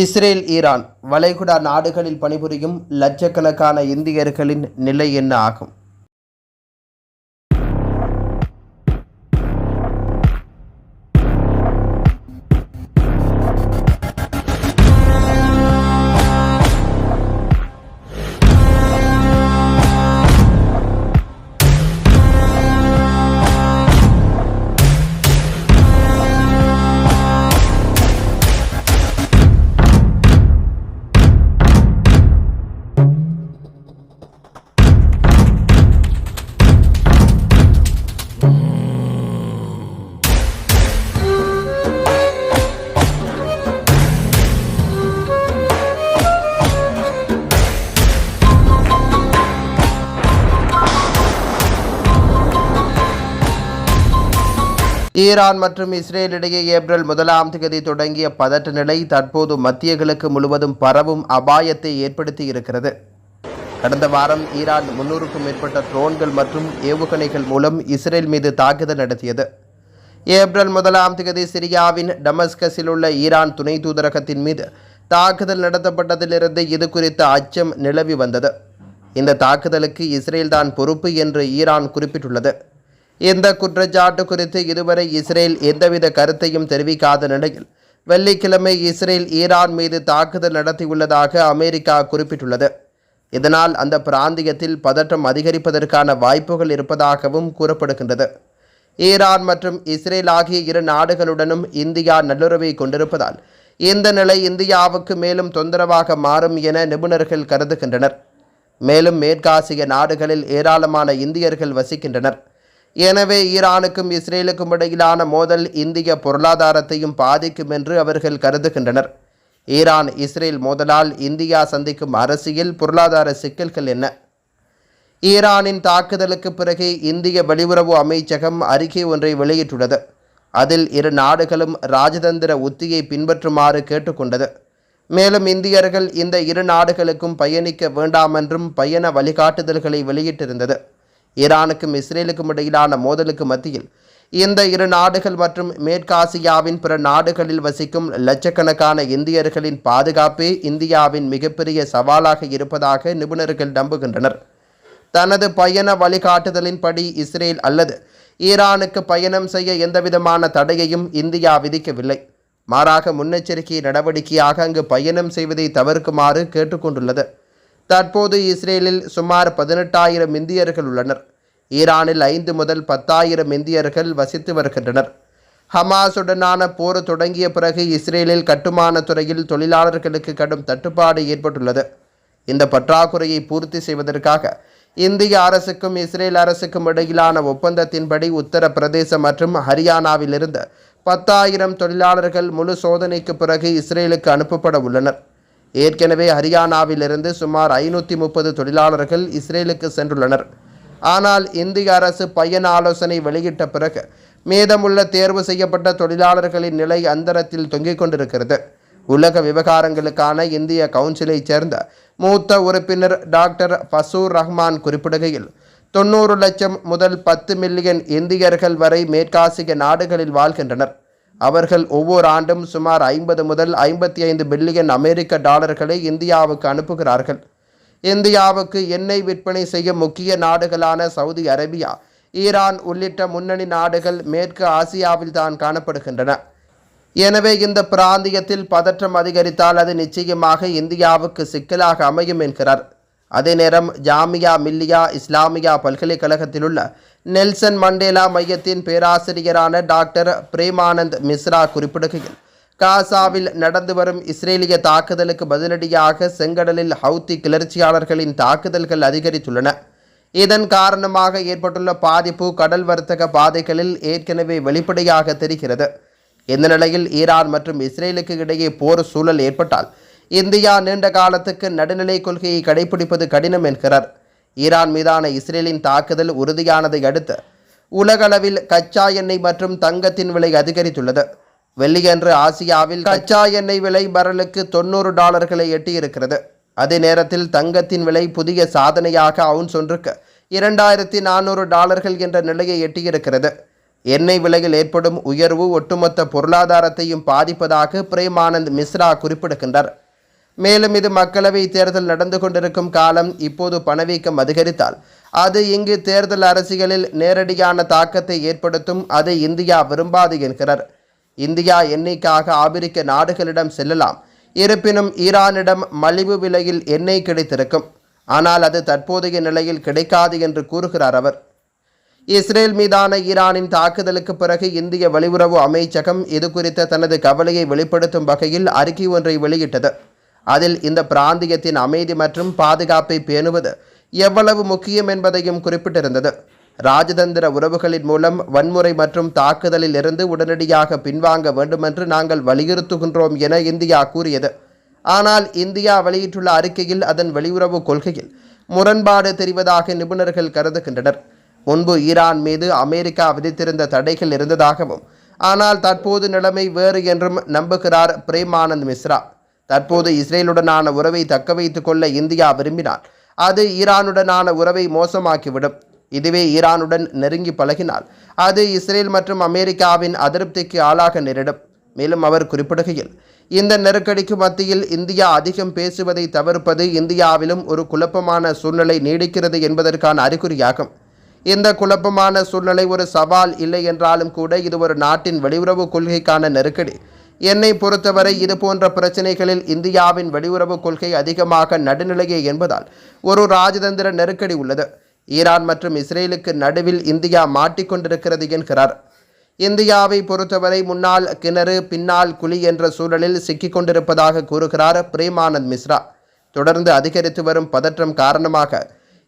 Israel Iran வளைகுடா நாடுகளில் பணிபுரியும் லட்சக்கணக்கான இந்தியர்களின் நிலை என்ன ஆகும்? ஈரான் மற்றும் இஸ்ரேல் இடையே ஏப்ரல் முதலாம் தேதி தொடங்கிய பதற்ற நிலை தற்போது மத்திய கிழக்கு முழுவதும் பரவும் அபாயத்தை ஏற்படுத்தி இருக்கிறது. கடந்த வாரம் ஈரான் முன்னூறுக்கும் மேற்பட்ட ட்ரோன்கள் மற்றும் ஏவுகணைகள் மூலம் இஸ்ரேல் மீது தாக்குதல் நடத்தியது. ஏப்ரல் முதலாம் தேதி சிரியாவின் டமஸ்கஸில் உள்ள ஈரான் துணை தூதரகத்தின் மீது தாக்குதல் நடத்தப்பட்டதிலிருந்து இது குறித்த அச்சம் நிலவி வந்தது. இந்த தாக்குதலுக்கு இஸ்ரேல் தான் பொறுப்பு என்று ஈரான் குறிப்பிட்டுள்ளது. இந்த குற்றச்சாட்டு குறித்து இதுவரை இஸ்ரேல் எந்தவித கருத்தையும் தெரிவிக்காத நிலையில் வெள்ளிக்கிழமை இஸ்ரேல் ஈரான் மீது தாக்குதல் நடத்தியுள்ளதாக அமெரிக்கா குறிப்பிட்டுள்ளது. இதனால் அந்த பிராந்தியத்தில் பதற்றம் அதிகரிப்பதற்கான வாய்ப்புகள் இருப்பதாகவும் கூறப்படுகின்றது. ஈரான் மற்றும் இஸ்ரேல் ஆகிய இரு நாடுகளுடனும் இந்தியா நல்லுறவை கொண்டிருப்பதால் இந்த நிலை இந்தியாவுக்கு மேலும் தொந்தரவாக மாறும் என நிபுணர்கள் கருதுகின்றனர். மேலும் மேற்காசிய நாடுகளில் ஏராளமான இந்தியர்கள் வசிக்கின்றனர். எனவே ஈரானுக்கும் இஸ்ரேலுக்கும் இடையிலான மோதல் இந்திய பொருளாதாரத்தையும் பாதிக்கும் என்று அவர்கள் கருதுகின்றனர். ஈரான் இஸ்ரேல் மோதலால் இந்தியா சந்திக்கும் அரசியல் பொருளாதார சிக்கல்கள் என்ன? ஈரானின் தாக்குதலுக்கு பிறகு இந்திய வெளியுறவு அமைச்சகம் அறிக்கை ஒன்றை வெளியிட்டுள்ளது. அதில் இரு நாடுகளும் ராஜதந்திர உத்தியை பின்பற்றுமாறு கேட்டுக்கொண்டது. மேலும் இந்தியர்கள் இந்த இரு நாடுகளுக்கும் பயணிக்க வேண்டாம் என்றும் பயண வழிகாட்டுதல்களை வெளியிட்டிருந்தது. ஈரானுக்கும் இஸ்ரேலுக்கும் இடையிலான மோதலுக்கு மத்தியில் இந்த இரு நாடுகள் மற்றும் மேற்காசியாவின் பிற நாடுகளில் வசிக்கும் லட்சக்கணக்கான இந்தியர்களின் பாதுகாப்பே இந்தியாவின் மிகப்பெரிய சவாலாக இருப்பதாக நிபுணர்கள் நம்புகின்றனர். தனது பயண வழிகாட்டுதலின்படி இஸ்ரேல் அல்லது ஈரானுக்கு பயணம் செய்ய எந்தவிதமான தடையையும் இந்தியா விதிக்கவில்லை. மாறாக முன்னெச்சரிக்கை நடவடிக்கையாக அங்கு பயணம் செய்வதை தவிர்க்குமாறு கேட்டுக்கொண்டுள்ளது. தற்போது இஸ்ரேலில் சுமார் பதினெட்டாயிரம் இந்தியர்கள் உள்ளனர். ஈரானில் ஐந்து முதல் பத்தாயிரம் இந்தியர்கள் வசித்து வருகின்றனர். ஹமாஸுடனான போர் தொடங்கிய பிறகு இஸ்ரேலில் கட்டுமான துறையில் தொழிலாளர்களுக்கு கடும் தட்டுப்பாடு ஏற்பட்டுள்ளது. இந்த பற்றாக்குறையை பூர்த்தி செய்வதற்காக இந்திய அரசுக்கும் இஸ்ரேல் அரசுக்கும் இடையிலான ஒப்பந்தத்தின்படி உத்தரப்பிரதேசம் மற்றும் ஹரியானாவிலிருந்து பத்தாயிரம் தொழிலாளர்கள் முழு சோதனைக்கு பிறகு இஸ்ரேலுக்கு அனுப்பப்பட உள்ளனர். ஏற்கனவே ஹரியானாவிலிருந்து சுமார் ஐநூற்றி முப்பது தொழிலாளர்கள் இஸ்ரேலுக்கு சென்றுள்ளனர். ஆனால் இந்திய அரசு பயண ஆலோசனை வெளியிட்ட பிறகு மீதமுள்ள தேர்வு செய்யப்பட்ட தொழிலாளர்களின் நிலை அந்தரத்தில் தொங்கிக் கொண்டிருக்கிறது. உலக விவகாரங்களுக்கான இந்திய கவுன்சிலைச் சேர்ந்த மூத்த உறுப்பினர் டாக்டர் ஃபசூர் ரஹ்மான் குறிப்பிடுகையில் தொண்ணூறு லட்சம் முதல் பத்து மில்லியன் இந்தியர்கள் வரை மேற்காசிய நாடுகளில் வாழ்கின்றனர். அவர்கள் ஒவ்வொரு ஆண்டும் சுமார் ஐம்பது முதல் ஐம்பத்தி ஐந்து பில்லியன் அமெரிக்க டாலர்களை இந்தியாவுக்கு அனுப்புகிறார்கள். இந்தியாவுக்கு எண்ணெய் விற்பனை செய்யும் முக்கிய நாடுகளான சவுதி அரேபியா ஈரான் உள்ளிட்ட முன்னணி நாடுகள் மேற்கு ஆசியாவில் தான் காணப்படுகின்றன. எனவே இந்த பிராந்தியத்தில் பதற்றம் அதிகரித்தால் அது நிச்சயமாக இந்தியாவுக்கு சிக்கலாக அமையும் என்கிறார். அதே நேரம் ஜாமியா மில்லியா இஸ்லாமியா பல்கலைக்கழகத்திலுள்ள நெல்சன் மண்டேலா மையத்தின் பேராசிரியரான டாக்டர் பிரேமானந்த் மிஸ்ரா குறிப்பிடுகையில் காசாவில் நடந்து வரும் இஸ்ரேலிய தாக்குதலுக்கு பதிலடியாக செங்கடலில் ஹவுத்தி கிளர்ச்சியாளர்களின் தாக்குதல்கள் அதிகரித்துள்ளன. இதன் காரணமாக ஏற்பட்டுள்ள பாதிப்பு கடல் வர்த்தக பாதைகளில் ஏற்கனவே வெளிப்படையாக தெரிகிறது. இந்த நிலையில் ஈரான் மற்றும் இஸ்ரேலுக்கு இடையே போர் சூழல் ஏற்பட்டால் இந்தியா நீண்ட காலத்துக்கு நடுநிலை கொள்கையை கடைபிடிப்பது கடினம் என்கிறார். ஈரான் மீதான இஸ்ரேலின் தாக்குதல் உறுதியானதை அடுத்து உலகளவில் கச்சா எண்ணெய் மற்றும் தங்கத்தின் விலை அதிகரித்துள்ளது. வெள்ளியன்று ஆசியாவில் கச்சா எண்ணெய் விலை பரலுக்கு தொண்ணூறு டாலர்களை எட்டியிருக்கிறது. அதே நேரத்தில் தங்கத்தின் விலை புதிய சாதனையாக அவுன்ஸ் ஒன்றுக்கு இரண்டாயிரத்தி நானூறு டாலர்கள் என்ற நிலையை எட்டியிருக்கிறது. எண்ணெய் விலையில் ஏற்படும் உயர்வு ஒட்டுமொத்த பொருளாதாரத்தையும் பாதிப்பதாக பிரேமானந்த் மிஸ்ரா குறிப்பிடுகின்றார். மேலும் இது மக்களவை தேர்தல் நடந்து கொண்டிருக்கும் காலம் இப்போது பணவீக்கம் அதிகரித்தால் அது இங்கு தேர்தல் அரசியலில் நேரடியான தாக்கத்தை ஏற்படுத்தும் அதை இந்தியா விரும்பாது என்கிறார். இந்தியா எண்ணெய்க்காக ஆபிரிக்க நாடுகளிடம் செல்லலாம். இருப்பினும் ஈரானிடம் மலிவு விலையில் எண்ணெய் கிடைத்திருக்கும். ஆனால் அது தற்போதைய நிலையில் கிடைக்காது என்று கூறுகிறார் அவர். இஸ்ரேல் மீதான ஈரானின் தாக்குதலுக்கு பிறகு இந்திய வெளியுறவு அமைச்சகம் இது குறித்த தனது கவலையை வெளிப்படுத்தும் வகையில் அறிக்கை ஒன்றை வெளியிட்டது. அதில் இந்த பிராந்தியத்தின் அமைதி மற்றும் பாதுகாப்பை பேணுவது எவ்வளவு முக்கியம் என்பதையும் குறிப்பிட்டிருந்தது. ராஜதந்திர உறவுகளின் மூலம் வன்முறை மற்றும் தாக்குதலில் இருந்து உடனடியாக பின்வாங்க வேண்டுமென்று நாங்கள் வலியுறுத்துகின்றோம் என இந்தியா கூறியது. ஆனால் இந்தியா வெளியிட்டுள்ள அறிக்கையில் அதன் வெளியுறவு கொள்கையில் முரண்பாடு தெரிவதாக நிபுணர்கள் கருதுகின்றனர். முன்பு ஈரான் மீது அமெரிக்கா விதித்திருந்த தடைகள் இருந்ததாகவும் ஆனால் தற்போது நிலைமை வேறு என்றும் நம்புகிறார் பிரேமானந்த் மிஸ்ரா. தற்போது இஸ்ரேலுடனான உறவை தக்க வைத்துக் கொள்ள இந்தியா விரும்பினால் அது ஈரானுடனான உறவை மோசமாக்கிவிடும். இதுவே ஈரானுடன் நெருங்கி பழகினால் அது இஸ்ரேல் மற்றும் அமெரிக்காவின் அதிருப்திக்கு ஆளாக நேரிடும். மேலும் அவர் குறிப்பிடுகையில் இந்த நெருக்கடிக்கு மத்தியில் இந்தியா அதிகம் பேசுவதை தவிர்ப்பது இந்தியாவிலும் ஒரு குழப்பமான சூழ்நிலை நீடிக்கிறது என்பதற்கான அறிகுறியாகும். இந்த குழப்பமான சூழ்நிலை ஒரு சவால் இல்லை என்றாலும் கூட இது ஒரு நாட்டின் வெளியுறவு கொள்கைக்கான நெருக்கடி. என்னை பொறுத்தவரை இது போன்ற பிரச்சனைகளில் இந்தியாவின் வெளியுறவு கொள்கை அதிகமாக நடுநிலையே என்பதால் ஒரு ராஜதந்திர நெருக்கடி உள்ளது. ஈரான் மற்றும் இஸ்ரேலுக்கு நடுவில் இந்தியா மாட்டிக்கொண்டிருக்கிறது என்கிறார். இந்தியாவை பொறுத்தவரை முன்னால் கிணறு பின்னால் குழி என்ற சூழலில் சிக்கிக் கொண்டிருப்பதாக கூறுகிறார் பிரேமானந்த் மிஸ்ரா. தொடர்ந்து அதிகரித்து வரும் பதற்றம் காரணமாக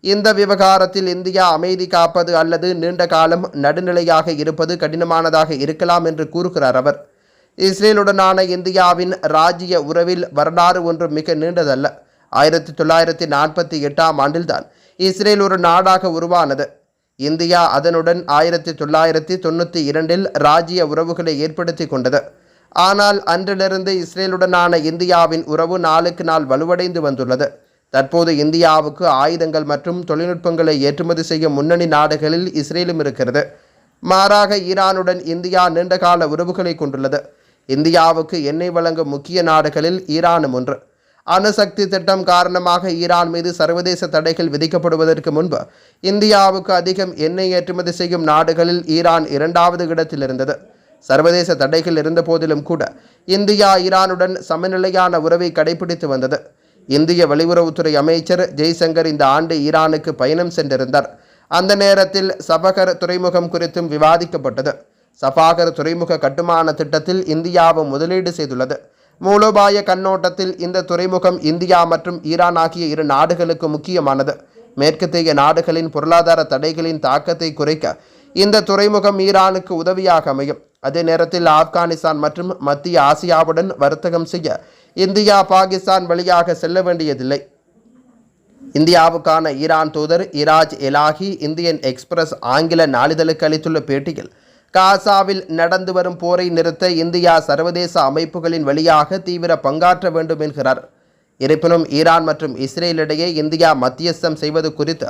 இந்த விவகாரத்தில் இந்தியா அமைதி காப்பது அல்லது நீண்ட காலம் நடுநிலையாக இருப்பது கடினமானதாக இருக்கலாம் என்று கூறுகிறார் அவர். இஸ்ரேலுடனான இந்தியாவின் ராஜ்ய உறவில் வரலாறு ஒன்று மிக நீண்டதல்ல. ஆயிரத்தி தொள்ளாயிரத்தி நாற்பத்தி எட்டாம் ஆண்டில்தான் இஸ்ரேல் ஒரு நாடாக உருவானது. இந்தியா அதனுடன் ஆயிரத்தி தொள்ளாயிரத்தி தொண்ணூற்றி இரண்டில் ராஜ்ய உறவுகளை ஏற்படுத்தி கொண்டது. ஆனால் அன்றிலிருந்து இஸ்ரேலுடனான இந்தியாவின் உறவு நாளுக்கு நாள் வலுவடைந்து வந்துள்ளது. தற்போது இந்தியாவுக்கு ஆயுதங்கள் மற்றும் தொழில்நுட்பங்களை ஏற்றுமதி செய்யும் முன்னணி நாடுகளில் இஸ்ரேலும் இருக்கிறது. மாறாக ஈரானுடன் இந்தியா நீண்டகால உறவுகளை கொண்டுள்ளது. இந்தியாவுக்கு எண்ணெய் வழங்கும் முக்கிய நாடுகளில் ஈரானும் ஒன்று. அணுசக்தி திட்டம் காரணமாக ஈரான் மீது சர்வதேச தடைகள் விதிக்கப்படுவதற்கு முன்பு இந்தியாவுக்கு அதிகம் எண்ணெய் ஏற்றுமதி செய்யும் நாடுகளில் ஈரான் இரண்டாவது இடத்தில் இருந்தது சர்வதேச தடைகள் இருந்த போதிலும் கூட இந்தியா ஈரானுடன் சமநிலையான உறவை கடைபிடித்து வந்தது. இந்திய வெளியுறவுத்துறை அமைச்சர் ஜெய்சங்கர் இந்த ஆண்டு ஈரானுக்கு பயணம் சென்றிருந்தார். அந்த நேரத்தில் சபகர் துறைமுகம் குறித்தும் விவாதிக்கப்பட்டது. சபாகர் துறைமுக கட்டுமான திட்டத்தில் இந்தியாவும் முதலீடு செய்துள்ளது. மூலோபாய கண்ணோட்டத்தில் இந்த துறைமுகம் இந்தியா மற்றும் ஈரான் ஆகிய இரு நாடுகளுக்கு முக்கியமானது. மேற்கத்திய நாடுகளின் பொருளாதார தடைகளின் தாக்கத்தை குறைக்க இந்த துறைமுகம் ஈரானுக்கு உதவியாக அமையும். அதே நேரத்தில் ஆப்கானிஸ்தான் மற்றும் மத்திய ஆசியாவுடன் வர்த்தகம் செய்ய இந்தியா பாகிஸ்தான் வழியாக செல்ல வேண்டியதில்லை. இந்தியாவுக்கான ஈரான் தூதர் இராஜ் எலாஹி இந்தியன் எக்ஸ்பிரஸ் ஆங்கில நாளிதழுக்கு அளித்துள்ள பேட்டியில் காசாவில் நடந்து வரும் போரை நிறுத்த இந்தியா சர்வதேச அமைப்புகளின் வழியாக தீவிர பங்காற்ற வேண்டும் என்கிறார். இருப்பினும் ஈரான் மற்றும் இஸ்ரேலிடையே இந்தியா மத்தியஸ்தம் செய்வது குறித்து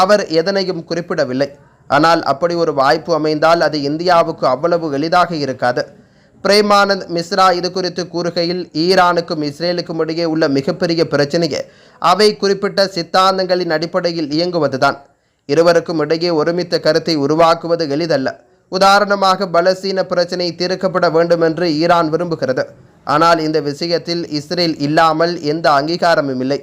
அவர் எதனையும் குறிப்பிடவில்லை. ஆனால் அப்படி ஒரு வாய்ப்பு அமைந்தால் அது இந்தியாவுக்கு அவ்வளவு எளிதாக இருக்காது. பிரேமானந்த் மிஸ்ரா இது குறித்து கூறுகையில் ஈரானுக்கும் இஸ்ரேலுக்கும் இடையே உள்ள மிகப்பெரிய பிரச்சனையே அவை குறிப்பிட்ட சித்தாந்தங்களின் அடிப்படையில் இயங்குவதுதான். இருவருக்கும் இடையே ஒருமித்த கருத்தை உருவாக்குவது எளிதல்ல. உதாரணமாக பலஸ்தீன பிரச்சினை தீர்க்கப்பட வேண்டும் என்று ஈரான் விரும்புகிறது. ஆனால் இந்த விஷயத்தில் இஸ்ரேல் இல்லாமல் எந்த அங்கீகாரமும் இல்லை.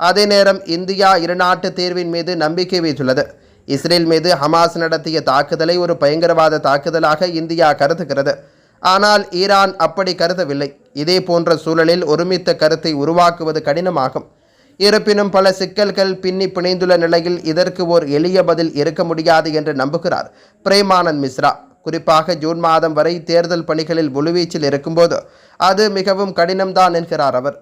அதே நேரம் இந்தியா இருநாட்டு தேர்வின் மீது நம்பிக்கை வைத்துள்ளது. இஸ்ரேல் மீது ஹமாஸ் நடத்திய தாக்குதலை ஒரு பயங்கரவாத தாக்குதலாக இந்தியா கருதுகிறது. ஆனால் ஈரான் அப்படி கருதவில்லை. இதே போன்ற சூழலில் ஒருமித்த கருத்தை உருவாக்குவது கடினமாகும். இருப்பினும் பல சிக்கல்கள் பின்னி பிணைந்துள்ள நிலையில் இதற்கு ஓர் எளிய பதில் இருக்க முடியாது என்று நம்புகிறார் பிரேமானந்த் மிஸ்ரா. குறிப்பாக ஜூன் மாதம் வரை தேர்தல் பணிகளில் முழுவீச்சில் இருக்கும்போது அது மிகவும் கடினம்தான் என்கிறார் அவர்.